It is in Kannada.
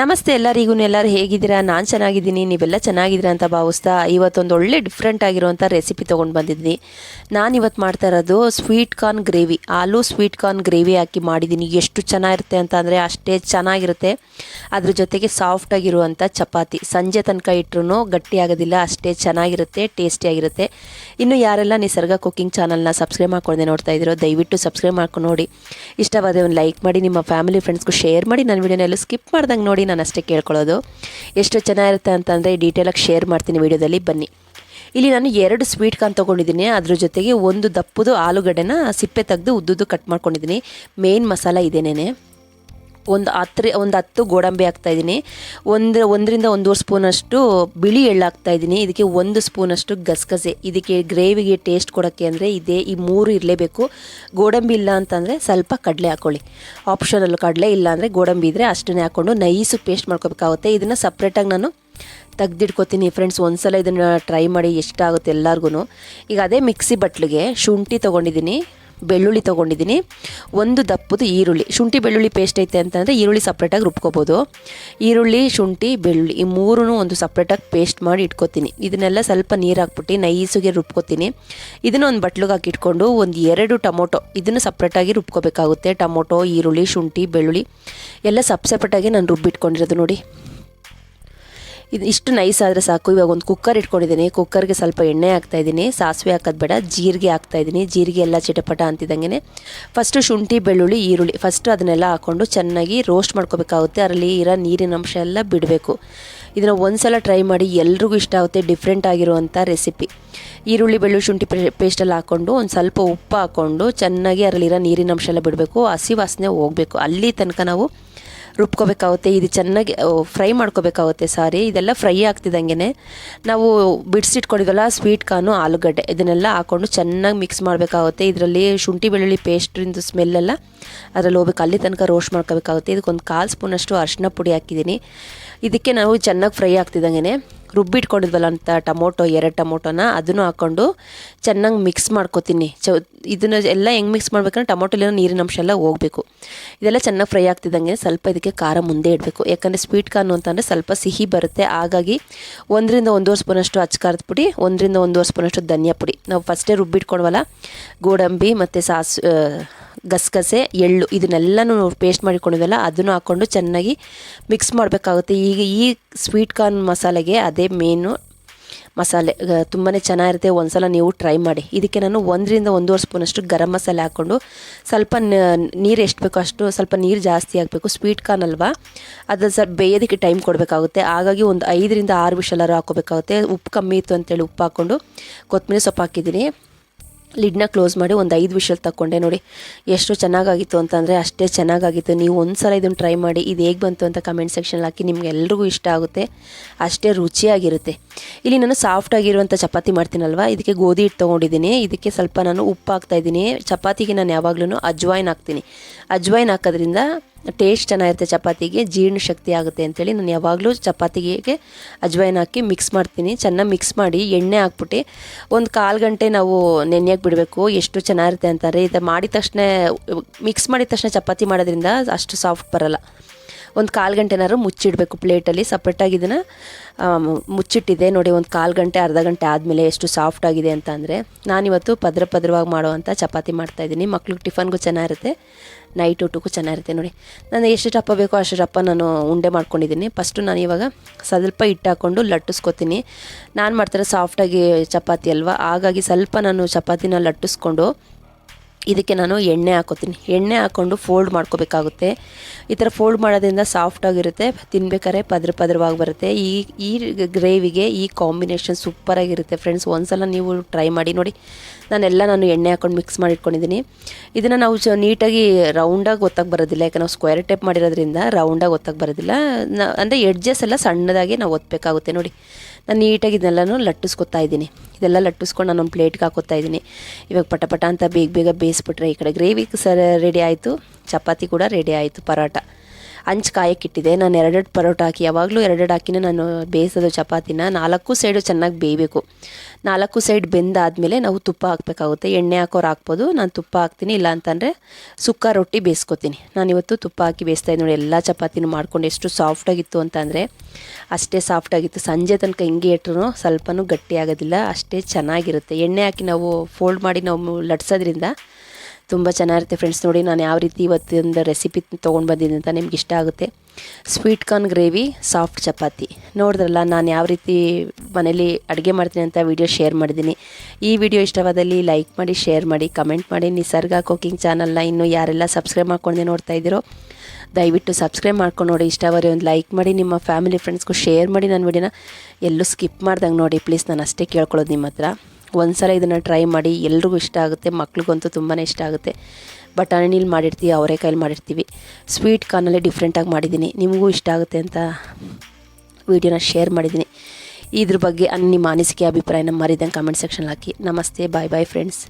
ನಮಸ್ತೆ ಎಲ್ಲರಿಗೂ, ಎಲ್ಲರೂ ಹೇಗಿದ್ದೀರಾ? ನಾನು ಚೆನ್ನಾಗಿದ್ದೀನಿ, ನೀವೆಲ್ಲ ಚೆನ್ನಾಗಿದ್ದೀರಾ ಅಂತ ಭಾವಿಸ್ತಾ ಇವತ್ತೊಂದು ಒಳ್ಳೆ ಡಿಫ್ರೆಂಟ್ ಆಗಿರುವಂಥ ರೆಸಿಪಿ ತೊಗೊಂಡು ಬಂದಿದ್ದೀನಿ. ನಾನು ಇವತ್ತು ಮಾಡ್ತಾ ಇರೋದು ಸ್ವೀಟ್ ಕಾರ್ನ್ ಗ್ರೇವಿ ಆಲೂ ಸ್ವೀಟ್ ಕಾರ್ನ್ ಗ್ರೇವಿ ಹಾಕಿ ಮಾಡಿದ್ದೀನಿ. ಎಷ್ಟು ಚೆನ್ನಾಗಿರುತ್ತೆ ಅಂತ ಅಂದರೆ ಅಷ್ಟೇ ಚೆನ್ನಾಗಿರುತ್ತೆ. ಅದ್ರ ಜೊತೆಗೆ ಸಾಫ್ಟಾಗಿರುವಂಥ ಚಪಾತಿ. ಸಂಜೆ ತನಕ ಇಟ್ಟರು ಗಟ್ಟಿ ಆಗೋದಿಲ್ಲ, ಅಷ್ಟೇ ಚೆನ್ನಾಗಿರುತ್ತೆ ಟೇಸ್ಟಿಯಾಗಿರುತ್ತೆ ಇನ್ನು ಯಾರೆಲ್ಲ ನಿಸರ್ಗ ಕುಕ್ಕಿಂಗ್ ಚಾನಲ್ನ ಸಬ್ಸ್ಕ್ರೈಬ್ ಮಾಡ್ಕೊಂಡೆ ನೋಡ್ತಾ ಇದ್ದೀರೋ, ದಯವಿಟ್ಟು ಸಬ್ಸ್ಕ್ರೈಬ್ ಮಾಡ್ಕೊಂಡು ನೋಡಿ. ಇಷ್ಟವಾದ ಒಂದು ಲೈಕ್ ಮಾಡಿ, ನಿಮ್ಮ ಫ್ಯಾಮಿಲಿ ಫ್ರೆಂಡ್ಸ್ಗೂ ಶೇರ್ ಮಾಡಿ. ನನ್ನ ವಿಡಿಯೋನೆಲ್ಲೂ ಸ್ಕಿಪ್ ಮಾಡ್ದಂಗೆ ನೋಡಿ. ನಾನು ಅಷ್ಟೇ ಕೇಳ್ಕೊಳ್ಳೋದು. ಎಷ್ಟು ಚೆನ್ನಾಗಿರುತ್ತೆ ಅಂತಂದರೆ ಡೀಟೇಲಾಗಿ ಶೇರ್ ಮಾಡ್ತೀನಿ ವಿಡಿಯೋದಲ್ಲಿ. ಬನ್ನಿ. ಇಲ್ಲಿ ನಾನು ಎರಡು ಸ್ವೀಟ್ ಕಾನ್ ತೊಗೊಂಡಿದ್ದೀನಿ. ಅದ್ರ ಜೊತೆಗೆ ಒಂದು ದಪ್ಪದು ಆಲೂಗಡ್ಡೆನ ಸಿಪ್ಪೆ ತೆಗೆದು ಉದ್ದುದ್ದು ಕಟ್ ಮಾಡ್ಕೊಂಡಿದ್ದೀನಿ. ಮೇನ್ ಮಸಾಲ ಇದೇನೇನೆ. ಒಂದು ಹತ್ರ, ಒಂದು ಹತ್ತು ಗೋಡಂಬಿ ಹಾಕ್ತಾಯಿದ್ದೀನಿ ಒಂದು, ಒಂದರಿಂದ ಒಂದೂವರೆ ಸ್ಪೂನಷ್ಟು ಬಿಳಿ ಎಳ್ಳು ಹಾಕ್ತಾಯಿದ್ದೀನಿ ಇದಕ್ಕೆ ಒಂದು ಸ್ಪೂನಷ್ಟು ಗಸಗಸೆ. ಇದಕ್ಕೆ ಗ್ರೇವಿಗೆ ಟೇಸ್ಟ್ ಕೊಡೋಕ್ಕೆ ಅಂದರೆ ಇದೇ ಈ ಮೂರು ಇರಲೇಬೇಕು. ಗೋಡಂಬಿ ಇಲ್ಲ ಅಂತಂದರೆ ಸ್ವಲ್ಪ ಕಡಲೆ ಹಾಕ್ಕೊಳ್ಳಿ ಆಪ್ಷನಲ್ಲೂ ಕಡಲೆ ಇಲ್ಲ ಅಂದರೆ ಗೋಡಂಬಿ ಇದ್ದರೆ ಅಷ್ಟನ್ನೇ ಹಾಕ್ಕೊಂಡು ನೈಸು ಪೇಸ್ಟ್ ಮಾಡ್ಕೋಬೇಕಾಗುತ್ತೆ. ಇದನ್ನು ಸಪ್ರೇಟಾಗಿ ನಾನು ತೆಗ್ದಿಟ್ಕೋತೀನಿ ಫ್ರೆಂಡ್ಸ್ ಒಂದ್ಸಲ ಇದನ್ನು ಟ್ರೈ ಮಾಡಿ ಎಷ್ಟಾಗುತ್ತೆ ಎಲ್ಲರಿಗೂ ಈಗ ಅದೇ ಮಿಕ್ಸಿ ಬಟ್ಲಿಗೆ ಶುಂಠಿ ತೊಗೊಂಡಿದ್ದೀನಿ. ಬೆಳ್ಳುಳ್ಳಿ ತೊಗೊಂಡಿದ್ದೀನಿ. ಒಂದು ದಪ್ಪದು ಈರುಳ್ಳಿ, ಶುಂಠಿ ಬೆಳ್ಳುಳ್ಳಿ ಪೇಸ್ಟ್ ಐತೆ ಅಂತಂದರೆ ಈರುಳ್ಳಿ ಸಪ್ರೇಟಾಗಿ ರುಬ್ಕೋಬೋದು. ಈರುಳ್ಳಿ, ಶುಂಠಿ, ಬೆಳ್ಳುಳ್ಳಿ ಈ ಮೂರೂ ಒಂದು ಸಪ್ರೇಟಾಗಿ ಪೇಸ್ಟ್ ಮಾಡಿ ಇಟ್ಕೋತೀನಿ. ಇದನ್ನೆಲ್ಲ ಸ್ವಲ್ಪ ನೀರು ಹಾಕ್ಬಿಟ್ಟು ನೈಸಿಗೆ ರುಬ್ಕೋತೀನಿ. ಇದನ್ನು ಒಂದು ಬಟ್ಲಿಗೆ ಹಾಕಿ ಇಟ್ಕೊಂಡು ಒಂದು ಎರಡು ಟೊಮೊಟೊ, ಇದನ್ನು ಸಪ್ರೇಟಾಗಿ ರುಬ್ಕೋಬೇಕಾಗುತ್ತೆ. ಟೊಮೊಟೊ, ಈರುಳ್ಳಿ, ಶುಂಠಿ, ಬೆಳ್ಳುಳ್ಳಿ, ಎಲ್ಲ ಸಪ್ ಸಪ್ರೇಟಾಗಿ ನಾನು ರುಬ್ಬಿಟ್ಕೊಂಡಿರೋದು ನೋಡಿ. ಇದು ಇಷ್ಟು ನೈಸ್ ಆದರೆ ಸಾಕು. ಇವಾಗ ಒಂದು ಕುಕ್ಕರ್ ಇಟ್ಕೊಂಡಿದ್ದೀನಿ. ಕುಕ್ಕರ್ಗೆ ಸ್ವಲ್ಪ ಎಣ್ಣೆ ಹಾಕ್ತಾ ಇದ್ದೀನಿ. ಸಾಸಿವೆ ಹಾಕೋದು ಬೇಡ. ಜೀರಿಗೆ ಹಾಕ್ತಾ ಇದ್ದೀನಿ. ಜೀರಿಗೆ ಎಲ್ಲ ಚಿಟಪಟ ಅಂತಿದ್ದಂಗೆ ಫಸ್ಟು ಶುಂಠಿ, ಬೆಳ್ಳುಳ್ಳಿ, ಈರುಳ್ಳಿ. ಫಸ್ಟು ಅದನ್ನೆಲ್ಲ ಹಾಕ್ಕೊಂಡು ಚೆನ್ನಾಗಿ ರೋಸ್ಟ್ ಮಾಡ್ಕೋಬೇಕಾಗುತ್ತೆ. ಅದರಲ್ಲಿ ಇರೋ ನೀರಿನ ಅಂಶ ಎಲ್ಲ ಬಿಡಬೇಕು. ಇದನ್ನು ಒಂದು ಸಲ ಟ್ರೈ ಮಾಡಿ ಎಲ್ರಿಗೂ ಇಷ್ಟ ಆಗುತ್ತೆ. ಡಿಫ್ರೆಂಟ್ ಆಗಿರುವಂಥ ರೆಸಿಪಿ ಈರುಳ್ಳಿ, ಬೆಳ್ಳುಳ್ಳಿ, ಶುಂಠಿ ಪೇಸ್ಟಲ್ಲಿ ಹಾಕ್ಕೊಂಡು ಒಂದು ಸ್ವಲ್ಪ ಉಪ್ಪು ಹಾಕ್ಕೊಂಡು ಚೆನ್ನಾಗಿ ಅದರಲ್ಲಿರೋ ನೀರಿನ ಅಂಶ ಎಲ್ಲ ಬಿಡಬೇಕು. ಹಸಿ ವಾಸನೆ ಹೋಗಬೇಕು. ಅಲ್ಲಿ ತನಕ ನಾವು ರುಬ್ಕೋಬೇಕಾಗುತ್ತೆ, ಇದು ಚೆನ್ನಾಗಿ ಫ್ರೈ ಮಾಡ್ಕೋಬೇಕಾಗುತ್ತೆ ಸಾರಿ. ಇದೆಲ್ಲ ಫ್ರೈ ಆಗ್ತಿದ್ದಂಗೆ ನಾವು ಬಿಡಿಸಿಟ್ಕೊಂಡಿದ್ವಲ್ಲ ಸ್ವೀಟ್ ಕಾರ್ನು, ಆಲೂಗಡ್ಡೆ. ಇದನ್ನೆಲ್ಲ ಹಾಕ್ಕೊಂಡು ಚೆನ್ನಾಗಿ ಮಿಕ್ಸ್ ಮಾಡಬೇಕಾಗುತ್ತೆ. ಇದರಲ್ಲಿ ಶುಂಠಿ ಬೆಳ್ಳುಳ್ಳಿ ಪೇಸ್ಟ್ರಿಂದು ಸ್ಮೆಲ್ಲೆಲ್ಲ ಅದರಲ್ಲಿ ಹೋಗ್ಬೇಕು. ಅಲ್ಲಿ ತನಕ ರೋಸ್ಟ್ ಮಾಡ್ಕೋಬೇಕಾಗುತ್ತೆ. ಇದಕ್ಕೊಂದು ಕಾಲು ಸ್ಪೂನಷ್ಟು ಅರಿಶಿನ ಪುಡಿ ಹಾಕಿದ್ದೀನಿ. ಇದಕ್ಕೆ ನಾವು ಚೆನ್ನಾಗಿ ಫ್ರೈ ಆಗ್ತಿದ್ದಂಗೆ ರುಬ್ಬಿಟ್ಕೊಂಡಿದ್ವಲ್ಲ ಅಂತ ಟೊಮೊಟೊ, ಎರಡು ಟೊಮೊಟೊನ ಅದನ್ನು ಹಾಕ್ಕೊಂಡು ಚೆನ್ನಾಗಿ ಮಿಕ್ಸ್ ಮಾಡ್ಕೊತೀನಿ. ಚ, ಇದನ್ನು ಎಲ್ಲ ಹೆಂಗೆ ಮಿಕ್ಸ್ ಮಾಡ್ಬೇಕಂದ್ರೆ ಟೊಮೊಟೊಲಿರೋ ನೀರಿನ ಅಂಶ ಎಲ್ಲ ಹೋಗಬೇಕು. ಇದೆಲ್ಲ ಚೆನ್ನಾಗಿ ಫ್ರೈ ಆಗ್ತಿದ್ದಂಗೆ ಸ್ವಲ್ಪ ಇದಕ್ಕೆ ಖಾರ ಮುಂದೆ ಇಡಬೇಕು. ಯಾಕಂದರೆ ಸ್ವೀಟ್ ಕಾರ್ನು ಅಂತಂದರೆ ಸ್ವಲ್ಪ ಸಿಹಿ ಬರುತ್ತೆ. ಹಾಗಾಗಿ ಒಂದರಿಂದ ಒಂದೂವರೆ ಸ್ಪೂನಷ್ಟು ಖಾರದ ಪುಡಿ, ಒಂದರಿಂದ ಒಂದೂವರೆ ಸ್ಪೂನಷ್ಟು ಧನಿಯಾ ಪುಡಿ. ನಾವು ಫಸ್ಟೇ ರುಬ್ಬಿಟ್ಕೊಂಡ್ವಲ್ಲ ಗೋಡಂಬಿ ಮತ್ತು ಸಾಸ್ ಗಸಗಸೆ, ಎಳ್ಳು ಇದನ್ನೆಲ್ಲನೂ ಪೇಸ್ಟ್ ಮಾಡಿಕೊಂಡಿದ್ದಲ್ಲ, ಅದನ್ನು ಹಾಕ್ಕೊಂಡು ಚೆನ್ನಾಗಿ ಮಿಕ್ಸ್ ಮಾಡಬೇಕಾಗುತ್ತೆ. ಈಗ ಈ ಸ್ವೀಟ್ ಕಾರ್ನ್ ಮಸಾಲೆಗೆ ಅದೇ ಮೇನು ಮಸಾಲೆ. ತುಂಬಾ ಚೆನ್ನಾಗಿರುತ್ತೆ. ಒಂದು ಸಲ ನೀವು ಟ್ರೈ ಮಾಡಿ. ಇದಕ್ಕೆ ನಾನು ಒಂದರಿಂದ ಒಂದೂವರೆ ಸ್ಪೂನಷ್ಟು ಗರಂ ಮಸಾಲೆ ಹಾಕ್ಕೊಂಡು ಸ್ವಲ್ಪ ನೀರು ಎಷ್ಟು ಬೇಕೋ ಅಷ್ಟು ಸ್ವಲ್ಪ ನೀರು ಜಾಸ್ತಿ ಹಾಕಬೇಕು. ಸ್ವೀಟ್ ಕಾರ್ನ್ ಅಲ್ವಾ? ಅದು ಸ್ವಲ್ಪ ಬೇಯೋದಕ್ಕೆ ಟೈಮ್ ಕೊಡಬೇಕಾಗುತ್ತೆ. ಹಾಗಾಗಿ ಒಂದು ಐದರಿಂದ ಆರು ವಿಷಲಾರು ಹಾಕೋಬೇಕಾಗುತ್ತೆ ಉಪ್ಪು ಕಮ್ಮಿ ಇತ್ತು ಅಂತೇಳಿ ಉಪ್ಪು ಹಾಕ್ಕೊಂಡು ಕೊತ್ತಂಬರಿ ಸೊಪ್ಪು ಹಾಕಿದ್ದೀನಿ. ಲಿಡ್ನ ಕ್ಲೋಸ್ ಮಾಡಿ ಒಂದು ಐದು ವಿಷಲ್ ತಗೊಂಡೆ ನೋಡಿ. ಎಷ್ಟು ಚೆನ್ನಾಗಾಗಿತ್ತು ಅಂತಂದರೆ ಅಷ್ಟೇ ಚೆನ್ನಾಗಾಗಿತ್ತು. ನೀವು ಒಂದು ಸಲ ಇದನ್ನು ಟ್ರೈ ಮಾಡಿ, ಇದು ಹೇಗೆ ಬಂತು ಅಂತ ಕಮೆಂಟ್ ಸೆಕ್ಷನ್ ಹಾಕಿ ನಿಮ್ಗೆ ಎಲ್ರಿಗೂ ಇಷ್ಟ ಆಗುತ್ತೆ. ಅಷ್ಟೇ ರುಚಿಯಾಗಿರುತ್ತೆ. ಇಲ್ಲಿ ನಾನು ಸಾಫ್ಟಾಗಿರುವಂಥ ಚಪಾತಿ ಮಾಡ್ತೀನಲ್ವ? ಇದಕ್ಕೆ ಗೋಧಿ ಹಿಟ್ಟು ತೊಗೊಂಡಿದ್ದೀನಿ. ಇದಕ್ಕೆ ಸ್ವಲ್ಪ ನಾನು ಉಪ್ಪು ಹಾಕ್ತಾಯಿದ್ದೀನಿ ಚಪಾತಿಗೆ ನಾನು ಯಾವಾಗಲೂ ಅಜ್ವಾಯಿನ್ ಹಾಕ್ತೀನಿ. ಅಜ್ವಾಯಿನ್ ಹಾಕೋದ್ರಿಂದ ಟೇಸ್ಟ್ ಚೆನ್ನಾಗಿರುತ್ತೆ ಚಪಾತಿಗೆ, ಜೀರ್ಣ ಶಕ್ತಿ ಆಗುತ್ತೆ ಅಂತೇಳಿ ನಾನು ಯಾವಾಗಲೂ ಚಪಾತಿಗೆ ಅಜ್ವೈನ್ ಹಾಕಿ ಮಿಕ್ಸ್ ಮಾಡ್ತೀನಿ. ಚೆನ್ನಾಗಿ ಮಿಕ್ಸ್ ಮಾಡಿ ಎಣ್ಣೆ ಹಾಕ್ಬಿಟ್ಟು ಒಂದು ಕಾಲು ಗಂಟೆ ನಾವು ನೆನೆಯಕ್ಕೆ ಬಿಡಬೇಕು. ಎಷ್ಟು ಚೆನ್ನಾಗಿರುತ್ತೆ ಅಂತಾರೆ. ಇದು ಮಾಡಿದ ತಕ್ಷಣ ಮಿಕ್ಸ್ ಮಾಡಿದ ತಕ್ಷಣ ಚಪಾತಿ ಮಾಡೋದ್ರಿಂದ ಅಷ್ಟು ಸಾಫ್ಟ್ ಬರೋಲ್ಲ. ಒಂದು ಕಾಲು ಗಂಟೆನಾದ್ರು ಮುಚ್ಚಿಡಬೇಕು ಪ್ಲೇಟಲ್ಲಿ. ಸಪ್ರೇಟಾಗಿ ಇದನ್ನು ಮುಚ್ಚಿಟ್ಟಿದೆ. ನೋಡಿ, ಒಂದು ಕಾಲು ಗಂಟೆ, ಅರ್ಧ ಗಂಟೆ ಆದಮೇಲೆ ಎಷ್ಟು ಸಾಫ್ಟ್ ಆಗಿದೆ ಅಂತ ಅಂದರೆ ನಾನಿವತ್ತು ಪದ್ರ ಪದ್ರವಾಗಿ ಮಾಡುವಂಥ ಚಪಾತಿ ಮಾಡ್ತಾಯಿದ್ದೀನಿ ಮಕ್ಳಿಗೆ ಟಿಫನ್ಗೂ ಚೆನ್ನಾಗಿರುತ್ತೆ. ನೈಟ್ ಊಟಕ್ಕೂ ಚೆನ್ನಾಗಿರುತ್ತೆ ನೋಡಿ. ನಾನು ಎಷ್ಟು ಟಪ್ಪ ಬೇಕೋ ಅಷ್ಟು ಟಪ್ಪ ನಾನು ಉಂಡೆ ಮಾಡ್ಕೊಂಡಿದ್ದೀನಿ. ಫಸ್ಟು ನಾನು ಇವಾಗ ಸ್ವಲ್ಪ ಹಿಟ್ಟು ಹಾಕ್ಕೊಂಡು ಲಟ್ಟಿಸ್ಕೊತೀನಿ. ನಾನು ಮಾಡ್ತಾರೆ ಸಾಫ್ಟಾಗಿ ಚಪಾತಿ ಅಲ್ವಾ? ಹಾಗಾಗಿ ಸ್ವಲ್ಪ ನಾನು ಚಪಾತಿನ ಲಟ್ಟಿಸ್ಕೊಂಡು ಇದಕ್ಕೆ ನಾನು ಎಣ್ಣೆ ಹಾಕೋತೀನಿ. ಎಣ್ಣೆ ಹಾಕ್ಕೊಂಡು ಫೋಲ್ಡ್ ಮಾಡ್ಕೋಬೇಕಾಗುತ್ತೆ. ಈ ಥರ ಫೋಲ್ಡ್ ಮಾಡೋದ್ರಿಂದ ಸಾಫ್ಟಾಗಿರುತ್ತೆ ತಿನ್ಬೇಕಾದ್ರೆ ಪದ್ರ ಪದ್ರವಾಗಿ ಬರುತ್ತೆ. ಈ ಈ ಗ್ರೇವಿಗೆ ಈ ಕಾಂಬಿನೇಷನ್ ಸೂಪರಾಗಿರುತ್ತೆ ಫ್ರೆಂಡ್ಸ್ ಒಂದ್ಸಲ ನೀವು ಟ್ರೈ ಮಾಡಿ ನೋಡಿ. ನಾನೆಲ್ಲ ನಾನು ಎಣ್ಣೆ ಹಾಕ್ಕೊಂಡು ಮಿಕ್ಸ್ ಮಾಡಿ ಇಟ್ಕೊಂಡಿದ್ದೀನಿ ಇದನ್ನು ನಾವು ಚ, ನೀಟಾಗಿ ರೌಂಡಾಗಿ ಗೊತ್ತಾಗಿ ಬರೋದಿಲ್ಲ. ಯಾಕೆ ನಾವು ಸ್ಕ್ವೇರ್ ಟೈಪ್ ಮಾಡಿರೋದ್ರಿಂದ ರೌಂಡಾಗಿ ಗೊತ್ತಾಗಿ ಬರೋದಿಲ್ಲ. ನ, ಅಂದರೆ ಎಡ್ಜಸ್ ಎಲ್ಲ ಸಣ್ಣದಾಗಿ ನಾವು ಒತ್ತಬೇಕಾಗುತ್ತೆ ನೋಡಿ. ನಾನು ನೀಟಾಗಿ ಇದನ್ನೆಲ್ಲನೂ ಲಟ್ಟಿಸ್ಕೊತಾ ಇದ್ದೀನಿ. ಇದೆಲ್ಲ ಲಟ್ಟಿಸ್ಕೊಂಡು ನಾನು ಒಂದು ಪ್ಲೇಟ್ಗೆ ಹಾಕೋತಾ ಇದ್ದೀನಿ. ಇವಾಗ ಪಟ ಪಟ ಅಂತ ಬೇಗ ಬೇಗ ಬೇಯಿಸ್ಬಿಟ್ರೆ ಈ ಕಡೆ ಗ್ರೇವಿ ಸರ ರೆಡಿ ಆಯಿತು. ಚಪಾತಿ ಕೂಡ ರೆಡಿ ಆಯಿತು ಪರೋಟ ಹಂಚು ಕಾಯಕ್ಕಿಟ್ಟಿದೆ. ನಾನು ಎರಡೆರಡು ಪರೋಟ ಹಾಕಿ, ಯಾವಾಗಲೂ ಎರಡೆರಡು ಹಾಕಿನೇ ನಾನು ಬೇಯಿಸೋದು ಚಪಾತಿನ. ನಾಲ್ಕು ಸೈಡು ಚೆನ್ನಾಗಿ ಬೇಯಬೇಕು. ನಾಲ್ಕು ಸೈಡ್ ಬೆಂದಾದಮೇಲೆ ನಾವು ತುಪ್ಪ ಹಾಕಬೇಕಾಗುತ್ತೆ. ಎಣ್ಣೆ ಹಾಕೋರು ಹಾಕ್ಬೋದು. ನಾನು ತುಪ್ಪ ಹಾಕ್ತೀನಿ. ಇಲ್ಲ ಅಂತಂದರೆ ಸುಕ್ಕ ರೊಟ್ಟಿ ಬೇಯಿಸ್ಕೊತೀನಿ. ನಾನಿವತ್ತು ತುಪ್ಪ ಹಾಕಿ ಬೇಯಿಸ್ತಾ ನೋಡಿ. ಎಲ್ಲ ಚಪಾತಿನೂ ಮಾಡ್ಕೊಂಡು ಎಷ್ಟು ಸಾಫ್ಟಾಗಿತ್ತು ಅಂತಂದರೆ ಅಷ್ಟೇ ಸಾಫ್ಟಾಗಿತ್ತು ಸಂಜೆ ತನಕ ಹಿಂಗೆ ಇಟ್ಟರು ಸ್ವಲ್ಪನೂ ಗಟ್ಟಿ ಆಗೋದಿಲ್ಲ. ಅಷ್ಟೇ ಚೆನ್ನಾಗಿರುತ್ತೆ. ಎಣ್ಣೆ ಹಾಕಿ ನಾವು ಫೋಲ್ಡ್ ಮಾಡಿ ನಾವು ಲಟ್ಸೋದ್ರಿಂದ ತುಂಬ ಚೆನ್ನಾಗಿರುತ್ತೆ ಫ್ರೆಂಡ್ಸ್ ನೋಡಿ, ನಾನು ಯಾವ ರೀತಿ ಇವತ್ತಿಂದ ರೆಸಿಪಿ ತೊಗೊಂಡು ಬಂದಿದ್ದೀನಿ ಅಂತ ನಿಮ್ಗೆ ಇಷ್ಟ ಆಗುತ್ತೆ. Sweet corn gravy soft chapati. ನೋಡಿದ್ರಲ್ಲ, ನಾನು ಯಾವ ರೀತಿ ಮನೇಲಿ ಅಡುಗೆ ಮಾಡ್ತೀನಿ ಅಂತ ವಿಡಿಯೋ ಶೇರ್ ಮಾಡಿದ್ದೀನಿ. ಈ ವಿಡಿಯೋ ಇಷ್ಟವಾದಲ್ಲಿ ಲೈಕ್ ಮಾಡಿ ಶೇರ್ ಮಾಡಿ ಕಮೆಂಟ್ ಮಾಡಿ. ನಿಸರ್ಗ ಕುಕಿಂಗ್ ಚಾನಲ್ನ ಇನ್ನೂ ಯಾರೆಲ್ಲ ಸಬ್ಸ್ಕ್ರೈಬ್ ಮಾಡ್ಕೊಂಡೆ ನೋಡ್ತಾ ಇದ್ದೀರೋ, ದಯವಿಟ್ಟು ಸಬ್ಸ್ಕ್ರೈಬ್ ಮಾಡ್ಕೊಂಡು ನೋಡಿ. ಇಷ್ಟವರೆ ಒಂದು ಲೈಕ್ ಮಾಡಿ, ನಿಮ್ಮ ಫ್ಯಾಮಿಲಿ ಫ್ರೆಂಡ್ಸ್ಗೂ ಶೇರ್ ಮಾಡಿ. ನನ್ನ ವಿಡಿಯೋನ ಎಲ್ಲೂ ಸ್ಕಿಪ್ ಮಾಡ್ದಂಗೆ ನೋಡಿ. ಪ್ಲೀಸ್ ನಾನು ಅಷ್ಟೇ ಕೇಳ್ಕೊಳ್ಳೋದು ನಿಮ್ಮ ಹತ್ರ ಒಂದ್ಸಲ ಇದನ್ನು ಟ್ರೈ ಮಾಡಿ ಎಲ್ರಿಗೂ ಇಷ್ಟ ಆಗುತ್ತೆ, ಮಕ್ಳಿಗಂತೂ ತುಂಬಾ ಇಷ್ಟ ಆಗುತ್ತೆ. ಬಟಾಣಿಲಿ ಮಾಡಿರ್ತೀವಿ ಅವರೆಕಾಯಲ್ಲಿ ಮಾಡಿರ್ತೀವಿ. ಸ್ವೀಟ್ ಕಾರ್ನಲ್ಲೇ ಡಿಫ್ರೆಂಟಾಗಿ ಮಾಡಿದ್ದೀನಿ ನಿಮಗೂ ಇಷ್ಟ ಆಗುತ್ತೆ ಅಂತ ವಿಡಿಯೋನ ಶೇರ್ ಮಾಡಿದ್ದೀನಿ ಇದ್ರ ಬಗ್ಗೆ ನಿಮ್ಮ ಅನಿಸಿಕೆ, ಅಭಿಪ್ರಾಯನ ಮರಿದಂಗೆ ಕಮೆಂಟ್ ಸೆಕ್ಷನ್ ಹಾಕಿ. ನಮಸ್ತೆ ಬಾಯ್ ಬಾಯ್ ಫ್ರೆಂಡ್ಸ್